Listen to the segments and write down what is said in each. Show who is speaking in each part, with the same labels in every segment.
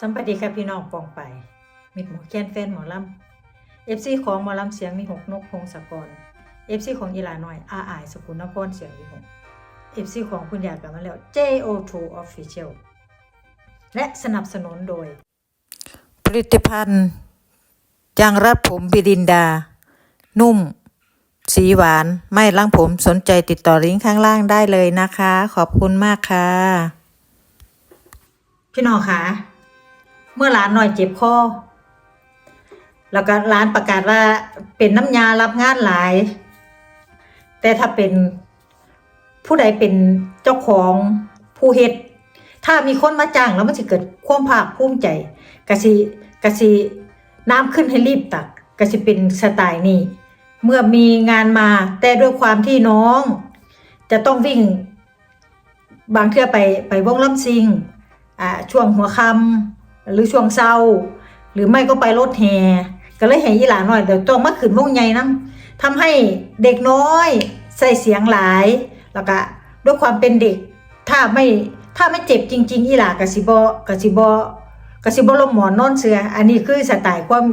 Speaker 1: สวัสดีครับพี่น้องปองไป มิดหมอแค้นแฟนหมอลำเอฟซีของหมอลำเสียงมีหกนกพงศกรเอฟซีของอีหลาหน่อยอาอายสกุลนพรเสียงมีหกเอฟซีของคุณยายกลับมาแล้ว JO2 Official และสนับสนุนโดย ผลิตภัณฑ์ยางรัดผมบิรินดา นุ่ม สีหวาน ไม่ล้างผมสนใจติดต่อลิงก์ข้างล่างได้เลยนะคะ ขอบคุณมากค่ะ พี่น้องคะ เมื่อร้านหน่อยเจ็บคอแล้วก็ร้านประกาศว่าเป็นน้ำยารับงานหลาย แต่ถ้าเป็นผู้ใดเป็นเจ้าของผู้เฮ็ด ถ้ามีคนมาจ้างแล้วมันจะเกิดความภาคภูมิใจกะสิกะสิน้ำขึ้นให้รีบตักกะสิเป็นสไตล์นี้ เมื่อมีงานมาแต่ด้วยความที่น้อง จะต้องวิ่ง บางเทื่อไปไปวงลำซิงอ่าช่วงหัวค่ำ หรือช่วงเช้า หรือไม่ก็ไปรถแห่ก็เลยให้ยีหลาหน่อยเดี๋ยวต้องมาขึ้นวงใหญ่นํทำให้เด็กน้อยใส่เสียงหลาย แล้วก็ด้วยความเป็นเด็ก ถ้าไม่ถ้าไม่เจ็บจริง ๆ อีหลากะสิบกะสิบกะสิบลมหมอนนอนเสือ อันนี้คือสไตล์ความ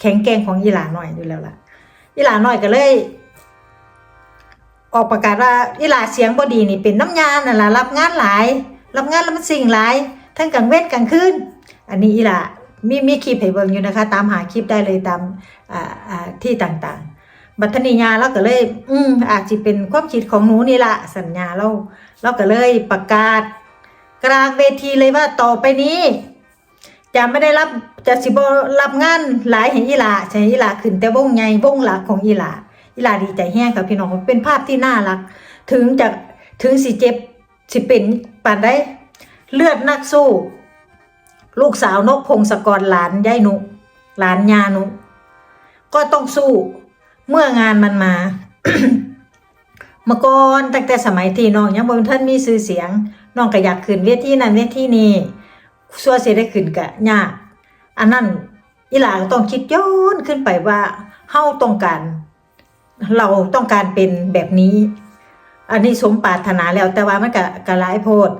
Speaker 1: แข็งแกร่งของอีหลาหน่อยอยู่แล้วล่ะอีหลาหน่อยก็เลย ออกประกาศว่าอีหลาเสียงบดีนี่เป็นน้ำยานั่นล่ะรับงานหลาย รับงานแล้วมันสิ่งหลาย ทั้งกลางเวทกลางคืน อันนี้อีหล่ะมีมีคลิปให้เบิ่งอยู่นะคะ ตามหาคลิปได้เลยตามที่ต่างๆ บัตรนิยาเราก็เลย อืมอาจจะเป็นความคิดของหนูนี่ละสัญญาเราเราก็เลยประกาศ กลางเวทีเลยว่าต่อไปนี้ จะไม่ได้รับจะสิบรับงานหลายเห็นอีหลาใช่อีหลาขึ้นแต่วงใหญ่วงหลักของอีหลาอีหลาดีใจแห้งกับพี่น้องเป็นภาพที่น่ารัก ถึงจะถึงสิเจ็บสิเป็นปานได้เลือดนักสู้ ลูกสาวนกพงศกรหลานยายนุหลานยานุ ก็ต้องสู้เมื่องานมันมาเมื่อก่อนตั้งแต่สมัยที่น้องยังบ่ท่านมีชื่อเสียงน้องก็อยากขึ้นเวทีนั้นเวทีนี้สัวเสิได้ขึ้นกะยากอันนั้นอีหลาต้องคิดย้อนขึ้นไปว่าเฮาต้องการ เราต้องการเป็นแบบนี้ อันนี้สมปรารถนาแล้วแต่ว่ามันก็ก็หลายโพด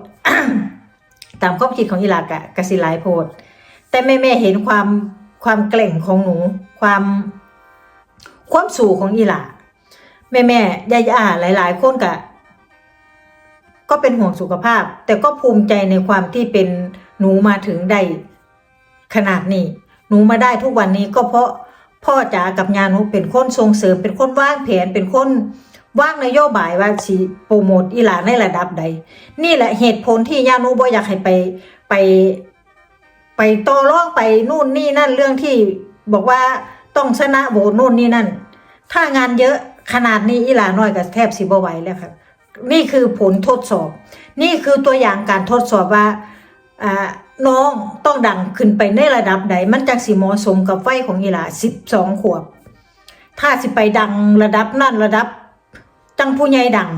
Speaker 1: ตามความคิดของอีหลากะกสิหลายโพด แต่แม่แม่เห็นความความเกล่งของหนู ความความสู่ของอีหลาแม่แม่ยาย่าหลาย ๆ คนกะก็เป็นห่วงสุขภาพ แต่ก็ภูมิใจในความที่เป็นหนูมาถึงได้ขนาดนี้ หนูมาได้ทุกวันนี้ก็เพราะพ่อจ๋ากับยาหนูเป็นคนส่งเสริมเป็นคนวางแผนเป็นคน วางนโยบายว่าสิโปรโมทอีหลาในระดับใด นี่แหละเหตุผลที่ยานูบ่อยากให้ไปไป ไปต่อรองไปนู่นนี่นั่นเรื่องที่บอกว่าต้องชนะโหวตนู่นนี่นั่น ถ้างานเยอะขนาดนี้อีหลาน้อยก็แทบสิบ่ไหวแล้วครับนี่คือผลทดสอบ นี่คือตัวอย่างการทดสอบว่าอ่าน้องต้องดังขึ้นไปในระดับใด มันจักสิเหมาะสมกับไฟของอีหลาสิบสองขวบ ถ้าสิไปดังระดับนั่นระดับ จังผู้ใหญ่ดัง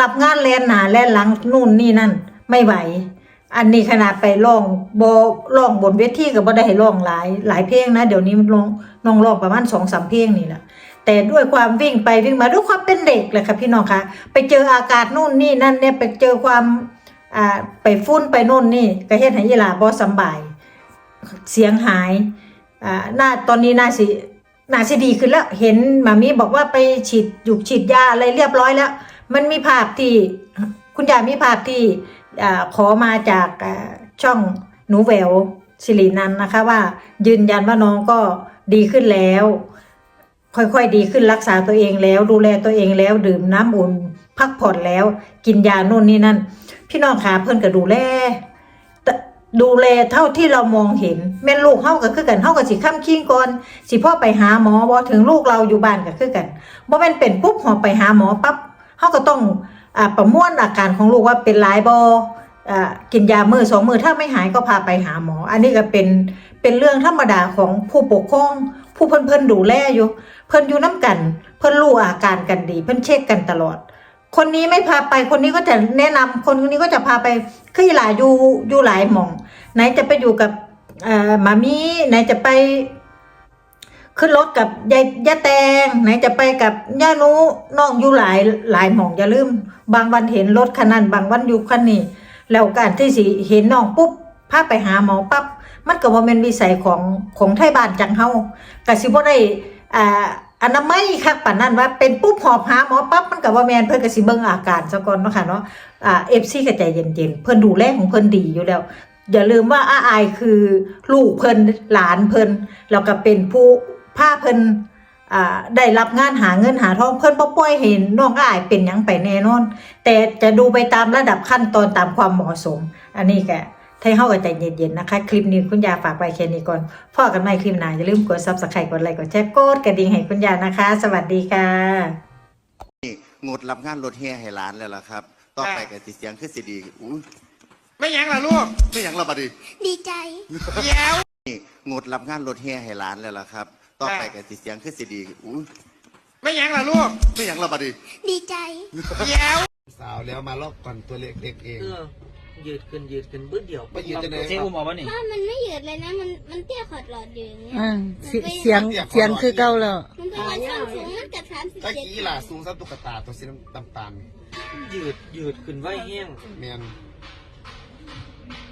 Speaker 1: รับงานแลนหนาแลนหลังนู่นนี่นั่น ไม่ไหว อันนี้ขนาดไปร้องบร้องบนเวทีก็บ่ได้ให้ร้องหลายหลายเพลงนะเดี๋ยวนี้มันร้องน้องร้องประมาณสองสามเพลงนี่แหละแต่ด้วยความวิ่งไปวิ่งมาด้วยความเป็นเด็กแหละค่ะพี่น้องคะไปเจออากาศนู่นนี่นั่นเนี่ยไปเจอความอ่าไปฟุ้นไปนู่นนี่ก็เฮ็ดให้ยีลาบ่สบาย เสียงหายอ่าหน้าตอนนี้น่าสิ น่าสิดีขึ้นแล้ว เห็นหมามีบอกว่าไปฉีดหยุกฉีดยาอะไรเรียบร้อยแล้ว มันมีภาพที่คุณยายมีภาพที่ขอมาจากช่องหนูแววสิรินันนะคะว่ายืนยันว่าน้องก็ดีขึ้นแล้ว ค่อยๆดีขึ้นรักษาตัวเองแล้ว ดูแลตัวเองแล้วดื่มน้ำอุ่นพักผ่อนแล้ว กินยาโน่นนี่นั่น พี่น้องขาเพิ่อนก็ดูแล ดูแลเท่าที่เรามองเห็น แม่นลูกเฮาก็คือกันเฮาก็สิค้ำคิงก่อนสิพ่อไปหาหมอบ่ถึงลูกเราอยู่บ้านก็คือกันบ่แม่นเป็นปุ๊บหอไปหาหมอปั๊บเฮาก็ต้องอ่าประมวลอาการของลูกว่าเป็นหลายบ่อ่ากินยามือสองมือถ้าไม่หายก็พาไปหาหมอ อันนี้ก็เป็นเป็นเรื่องธรรมดาของผู้ปกครองผู้เพิ่นเพิ่นดูแลอยู่ เพิ่นอยู่น้กัน เพิ่นรู้อาการกันดี เพิ่นเช็คกันตลอด คนนี้ไม่พาไปคนนี้ก็จะแนะนำคนนี้ก็จะพาไป คือหลายอยู่อยู่หลายหม่อง ไหนจะไปอยู่กับหมามีไหนจะไป ขึ้นรถกับยายยาแตง ไหนจะไปกับย่านุน้องอยู่หลายหลายหม่องอย่าลืม บางวันเห็นรถคันนั้นบางวันอยู่คันนี้แล้วการที่สิเห็นน้องปุ๊บพาไปหาหมอปั๊บมันก็บ่แม่นวิสัยของของไทยบ้านจังเฮาก็สิบ่ได้อ่า อนามัยคักปานนั้นว่าเป็นปุ๊บหอบหาหมอปั๊บมันก็บ่แม่นเพิ่นก็สิเบิ่งอาการซะก่อนเนาะค่ะเนาะอ่า FC ก็ใจเย็นๆเพิ่นดูแลของเพิ่นดีอยู่แล้ว อย่าลืมว่าอาอายคือลูกเพิ่นหลานเพิ่นแล้วก็เป็นผู้พาเพิ่นอ่าได้รับงานหาเงินหาทองเพิ่นบ่ปล่อยให้น้องอายเป็นหยังไปแน่นอน แต่จะดูไปตามระดับขั้นตอนตามความเหมาะสม อันนี้แก ให้เฮาก็ใจเย็นๆนะคะ คลิปนี้คุณยาฝากไว้แค่นี้ก่อนพอกันใหม่คลิปหน้าอย่าลืมกด Subscribe กดไลค์กดแชร์กดกระดิ่งให้คุณยานะคะ สวัสดีค่ะ
Speaker 2: นี่งดรับงานรถแห่ให้ร้านแล้วล่ะครับต่อไปกับสิเสียงคือสิดีอุ้ย
Speaker 3: ไม่หยังล่ะลูก
Speaker 2: ไม่หยังเราบัดดี
Speaker 4: ดีใจ
Speaker 3: เดี๋ยว
Speaker 2: นี่งดรับงานรถแห่ให้ร้านแล้วล่ะครับต่อไปกับสิเสียงคือสิดีอุ้ย
Speaker 3: ไม่หยังล่ะลูก
Speaker 2: ไม่หยังเราบัดดี
Speaker 4: ดีใจ
Speaker 3: เดี๋ยว
Speaker 5: สาวแล้วมารอบก่อนตัวเล็กๆเอง
Speaker 6: เออ ยืดขึ้นยืดขึ้นบึ้ดเดียว
Speaker 5: ไปยืดจะไหน
Speaker 6: เซอุ้มออกมานี่
Speaker 4: ถ้ามันไม่หยุดเลยนะ มันมันเตี้ยขอดหลอดอยู่อย่างเงี้ย
Speaker 7: อ่าเสีเสียงเสียงคือเก่าแล้ว
Speaker 4: มันเป็นวันชั้นสูงมันกับสามสิบ
Speaker 5: ตะ
Speaker 4: เจ็ด
Speaker 5: กี้ล่ะสูงสักตุ๊กตาตัวสีน้ำตาล
Speaker 6: ยืดยืดขึ้นไว้แห้ง
Speaker 5: แมน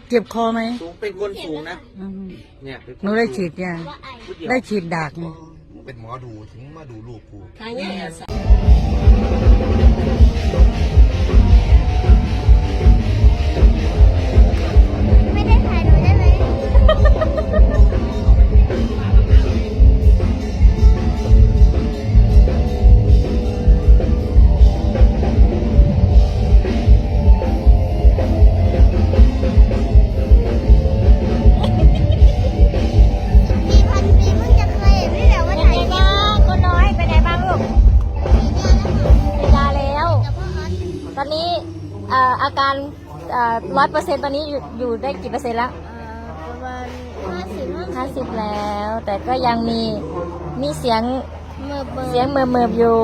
Speaker 7: เจ็บคอไหม
Speaker 6: สูงเป็นคนสูงนะ
Speaker 7: อืม
Speaker 6: เนี่ยเป็นค
Speaker 7: หนูได้ฉีดยา
Speaker 4: ว่าไอ
Speaker 6: บึ้ดเดียว
Speaker 7: ได้ฉีดดากไหม
Speaker 5: มึงเป็นหมอดูถึงมาดูลูกกู
Speaker 4: ไม่
Speaker 8: อ่ออาการร้อยเปอร์เซ็นตอนนี้อยู่อยู่ได้กี่เปอร์เซ็นต์แล้ว
Speaker 4: ประมาณห้าสิบ
Speaker 8: ห้าสิบแล้ว แต่ก็ยังมีมีเสียง
Speaker 4: เมื่อเบอร์
Speaker 8: เสียงเมิมเมิมๆอยู่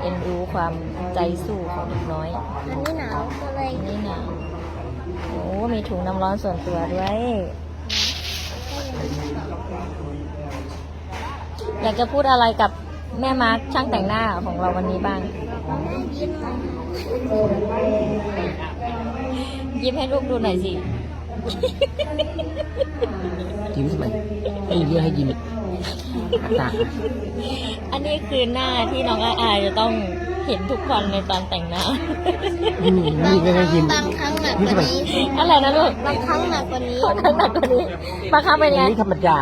Speaker 8: เอ็นดูความใจสู้ของเด็กน้อย
Speaker 4: อันนี้หนาวก็เลย
Speaker 8: นี่นะโอ้มีถุงน้ำร้อนส่วนตัวด้วย อยากจะพูดอะไรกับ แม่มาร์คช่างแต่งหน้าของเราวันนี้บ้าง
Speaker 4: ยิ้ม
Speaker 8: ยิ้มให้ลูกดูหน่อยสิ
Speaker 6: ยิ้มทำไมให้ยิ้มให้ยิ้มตา
Speaker 8: อันนี้คือหน้าที่น้องอาอายจะต้องเห็นทุกวันในตอนแต่งหน้า
Speaker 4: บางครั้งบางครั้งหนักกว่านี้
Speaker 8: อะไรนะลูก
Speaker 4: บางครั้งหนักกว่านี้
Speaker 8: บางครั้งหนักกว่านี้บางครั้งเป็นไง
Speaker 6: นี่ธรรมดา